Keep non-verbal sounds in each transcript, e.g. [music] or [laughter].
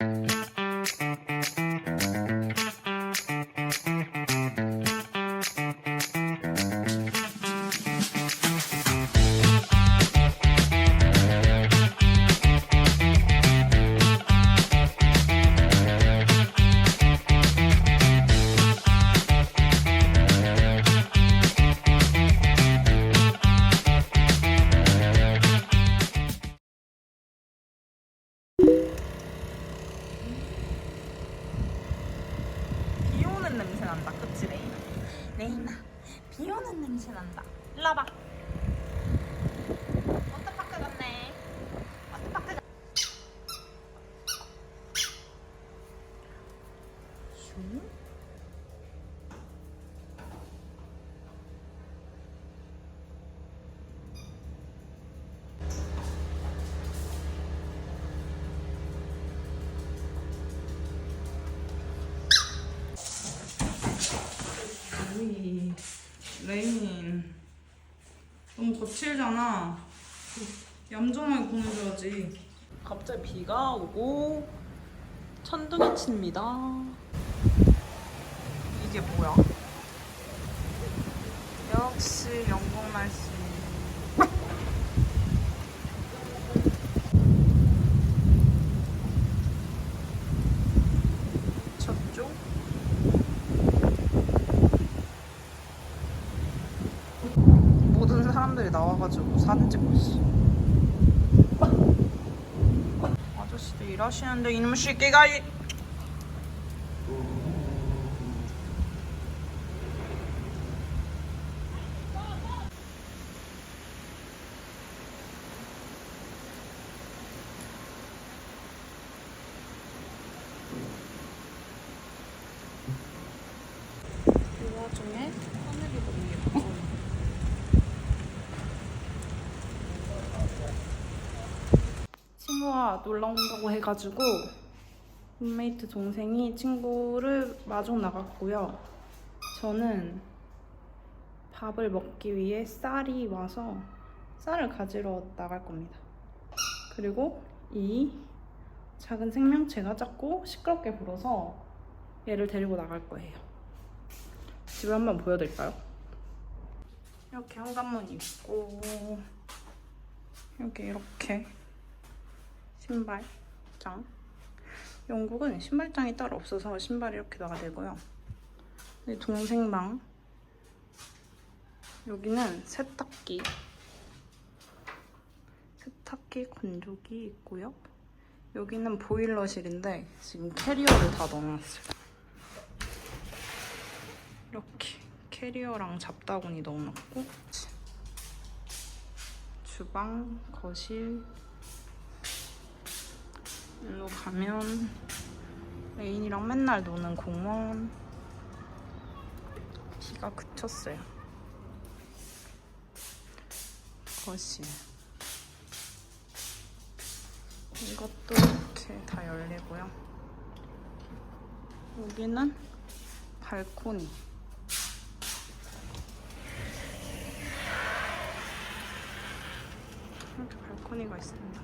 비 레이나 비 오는 냄새 난다. 일로 와봐. 너무 거칠잖아. 얌전하게 보내줘야지. 갑자기 비가 오고 천둥이 칩니다. 이게 뭐야? 역시 영국 날씨. 저쪽? 모든 사람들이 나 와가지고 사진 찍고 있어. 아저씨들 일하시는데 이놈 새끼가 이... 이 와중에 하늘이 너무 예뻐. 친구가 놀러 온다고 해가지고 룸메이트 동생이 친구를 마중 나갔고요. 저는 밥을 먹기 위해 쌀이 와서 쌀을 가지러 나갈 겁니다. 그리고 이 작은 생명체가 자꾸 시끄럽게 불어서 얘를 데리고 나갈 거예요. 집을 한번 보여드릴까요? 이렇게 현관문이 있고 여기 이렇게 신발장. 영국은 신발장이 따로 없어서 신발이 이렇게 나가 되고요. 여기 동생 방. 여기는 세탁기. 세탁기 건조기 있고요. 여기는 보일러실인데 지금 캐리어를 다 넣어놨어요. 이렇게 캐리어랑 잡다구니 넣어놨고 주방, 거실, 일로 가면 레인이랑 맨날 노는 공원. 비가 그쳤어요. 거실 이것도 이렇게 다 열리고요. 여기는 발코니. 이렇게 발코니가 있습니다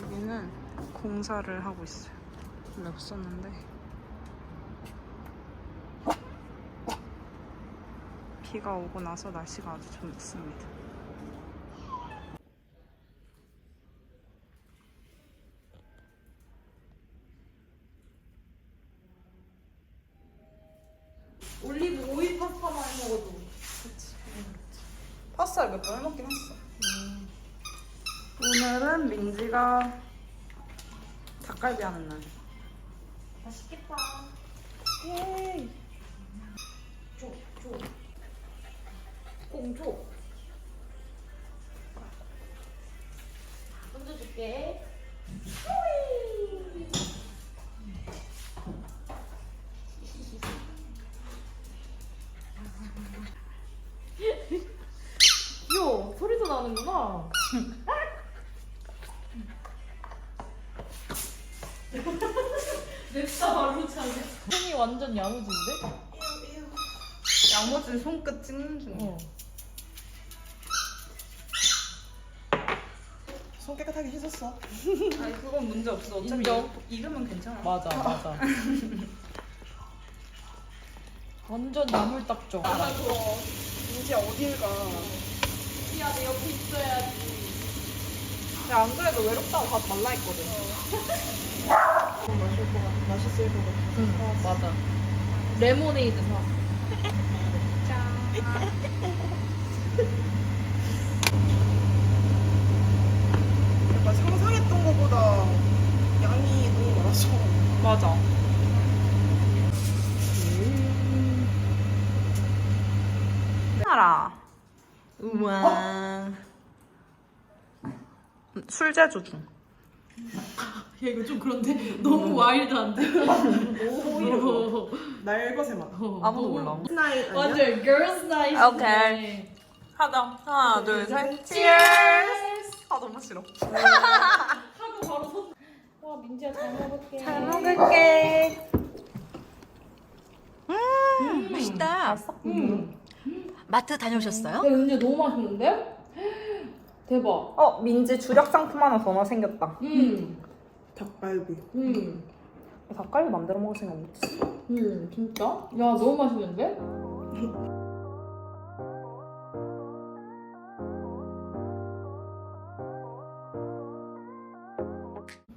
여기는 공사를 하고 있어요. 원래 없었는데. 비가 오고 나서 날씨가 아주 좋습니다. 올리브 오일 파스타 많이 먹어도. 파스타를 몇 번 해먹긴 했어. 오늘은 민지가 닭갈비 하는 날. 맛있겠다. 예. 줘, 줘. 공 줘. 던져줄게. 완전 야무진데? 양모진 손끝 찍는 중. 어. 손 깨끗하게 씻었어. 아니 그건 문제 없어. 어차피 인정. 익으면 괜찮아. 맞아 맞아. [laughs] 완전 나물 딱죠. 이제 어딜 가. 야 내 옆에 있어야지. 야, 안 그래도 외롭다고 가지 말라 했거든. [laughs] 마실 것 같아. 맛있을 것 같아. 응 맞아. 레모네이드 사. 약간 상상했던 것보다 양이 너무 많아서. 맞아. 하라. 우와. 술제주 중. 야 이거 좀 그런데 너무 와일드한데. 오. 날것의 맛. 아무도 몰라. 아니야? 완전 girls night. 오케이. 하자. 하나, 둘, 셋. 치얼스. 아 너무 싫어. [laughs] 하고 바로 손. 와 민지야 잘 먹을게. 잘 먹을게. 음, 맛있다. 음. 마트 다녀오셨어요? 야 민지 너무 맛있는데? [gasps] 대박. 어, 민지 주력 상품 하나 더 생겼다. 음. 닭갈비. 음. 닭갈비 만들어 먹을 생각 못했어. 음 진짜? 야 너무 맛있는데?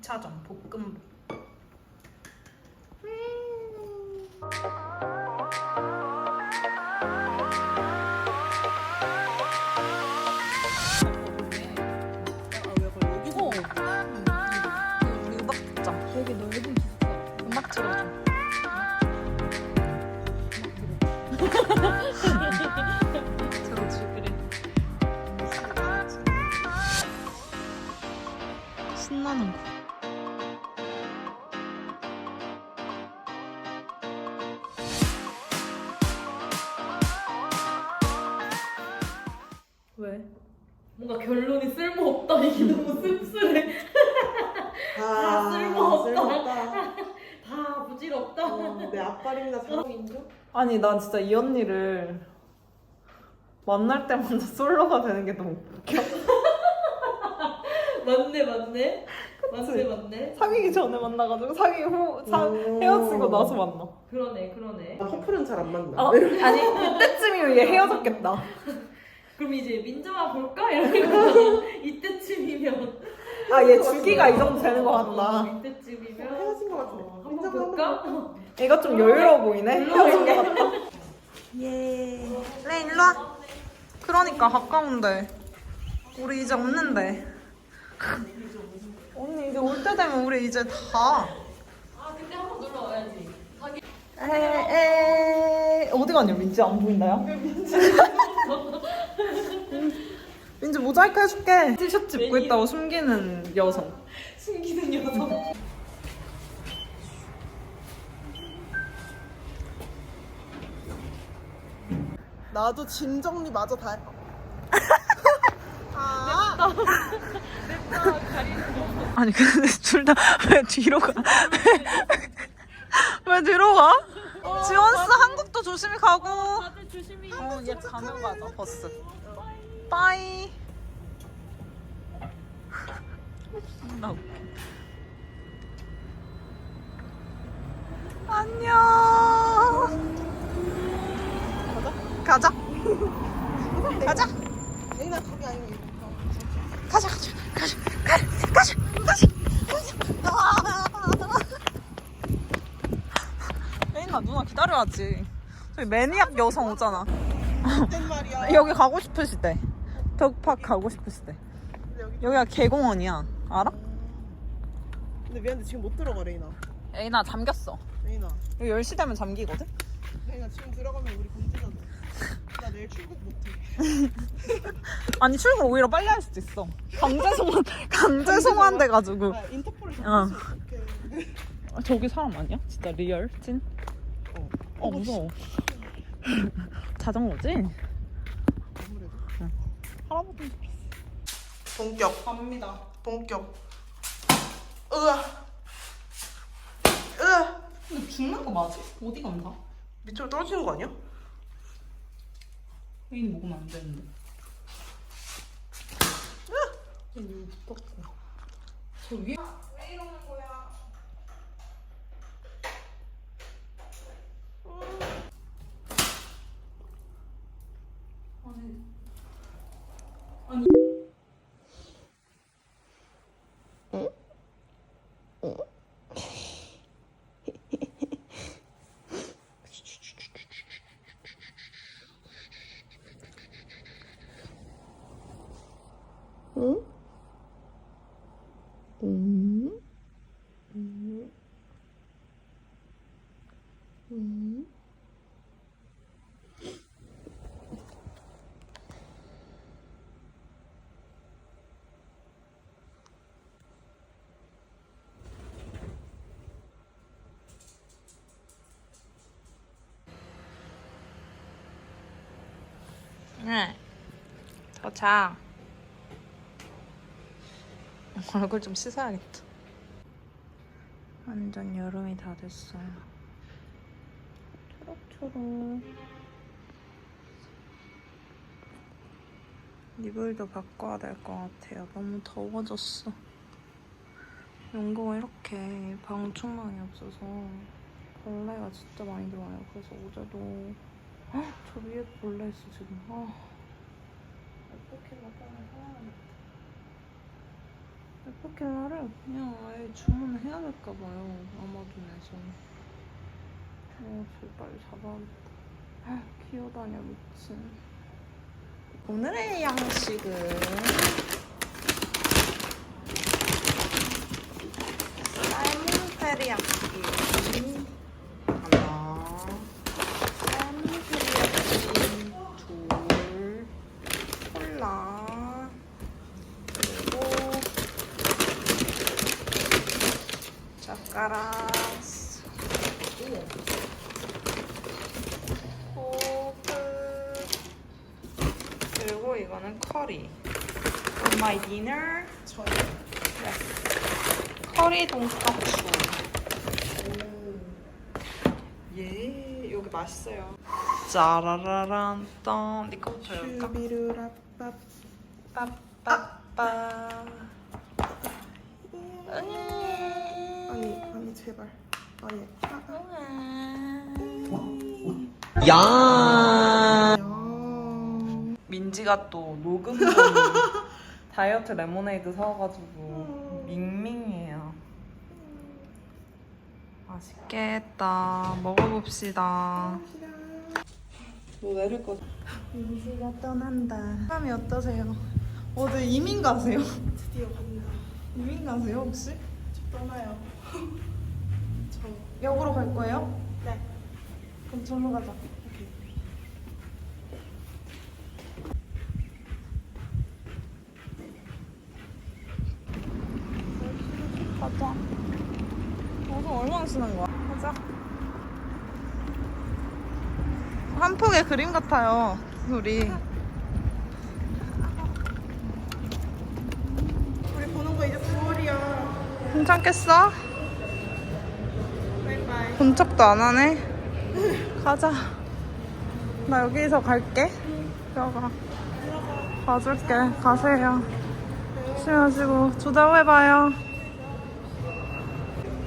차전 볶음. 아, 앞발입니다. 상 인조? 아니 난 진짜 이 언니를 만날 때마다 솔로가 되는 게 너무 웃겨. [laughs] 맞네 맞네. 맞네 맞네. 사귀기 전에 만나가지고 사귀기 후 사, 오. 헤어지고 나서 만나. 그러네 그러네. 나 커플은 잘 안 만나. 어, 아니 이때쯤이면 얘 헤어졌겠다. [laughs] 그럼 이제 민정아 볼까 이렇게 보면 [laughs] 이때쯤이면 아얘 주기가 이 정도 되는 것 같다. 어, 이때쯤이면 헤어진 것 같은데. 어, 민정아 한번 한번 볼까? 얘가 좀 여유로워 보이네. 헤어진 것 같다. [laughs] 예. 레 일로 와. 그러니까 가까운데 우리 이제 없는데. [laughs] 언니 이제 올 때 되면 우리 이제 다. 아 그때 한 번 놀러 와야지. 에에 어디 갔냐 민지 안 보인다요? 민지 [laughs] 민지 모자이크 해줄게 티셔츠 입고 있다고 숨기는 여성 숨기는 여성. 나도 짐 정리 마저 다 해. [laughs] 아, 아니 근데 둘 다 왜 뒤로 가? 왜 뒤로 가? 지원스 한국도 조심히 가고 다들 조심히. 어, 얘 가면 가자 버스 빠이 나 웃겨. 안녕 가자 가자 에이나 거기 여기. 가자 가자 가자 가자 가자 가자 가자 에이나 누나 기다려야지 저기 매니악 여성 오잖아 말이야. [laughs] 여기 가고 싶으실 때 덕팍 가고 싶으실 때 근데 여기. 여기가 개공원이야 알아? 근데 미안한데 지금 못 들어가 레이나. 에이나 잠겼어 레이나. 여기 10시 되면 잠기거든? 레이나 지금 들어가면 우리 공지잖아. 나 내일 출국 못해. [laughs] 아니 출근 오히려 빨리 할 수도 있어 강제 송환 강제 송환 돼가지고 아, 인터폴을 어. 아, 저기 사람 아니야? 진짜 리얼? 찐? 어. 어 무서워 [laughs] 자전거지? 아무래도. 할아버지 본격. 갑니다 본격. 으아. 으아. 근데 죽는 거 맞지? 어디 간다? 밑으로 떨어지는 거 아니야? 회인 먹으면 안 되는데 이거 떴고. 저 위에 왜 이러는 거야? 아니 네. 더 자. 얼굴 좀 씻어야겠다. 완전 여름이 다 됐어요. 초록초록. 이불도 바꿔야 될 것 같아요. 너무 더워졌어. 영국은 이렇게 방충망이 없어서 벌레가 진짜 많이 들어와요. 그래서 어제도 헉, 저 위에 벌레 있어 지금. 아. 에프킬러 빨리 사야겠다. 에프킬러를 그냥 아예 주문을 해야 될까 봐요. 아마존에서. 어, 저 빨리 잡아야겠다. 아, 기어다녀 미친. 오늘의 양식은 삶은 테리야끼 하나 삶은 테리야끼 둘 콜라 그리고 젓가락 포크 그리고 이거는 커리 For my dinner 저요. 커리 돈까스 예, 여기 맛있어요. 짜라라란 딴 니꺼부터 열까? 슈비루라빠. 빠빠빠 제발. 아니. 야 야. 민지가 또 녹음 [laughs] 다이어트 레모네이드 사와가지고 밍밍해요 맛있겠다 먹어봅시다 뭐 내릴 거 민지가 떠난다 소감이 어떠세요? 어디 이민 가세요? 드디어 간다. 이민 가세요 혹시? 저 떠나요. [laughs] 저. 역으로 갈 거예요? 네. 그럼 저로 가자 가자 무슨 얼마나 쓰는 거야? 가자 한 폭의 그림 같아요 우리 우리 보는 거 이제 9월이야. 괜찮겠어? 바이바이. 본 척도 안 하네. 가자. 나 여기서 갈게. 들어가. 봐줄게. 가세요. 조심하시고 조자 후에 봐요.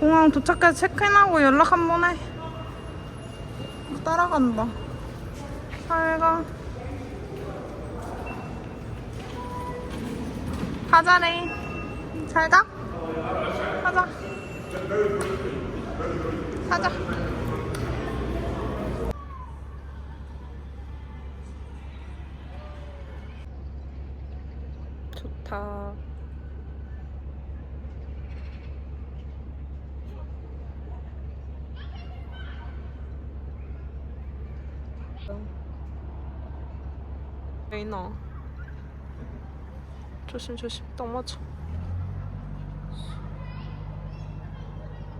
공항 도착해서 체크인하고 연락 한 번 해. 따라간다. 잘 가. 가자래. 잘 가. 가자. 가자. 좋다. 레이나. 조심 조심 딱 맞춰.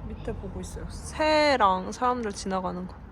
밑에 보고 있어요. 새랑 사람들 지나가는 거.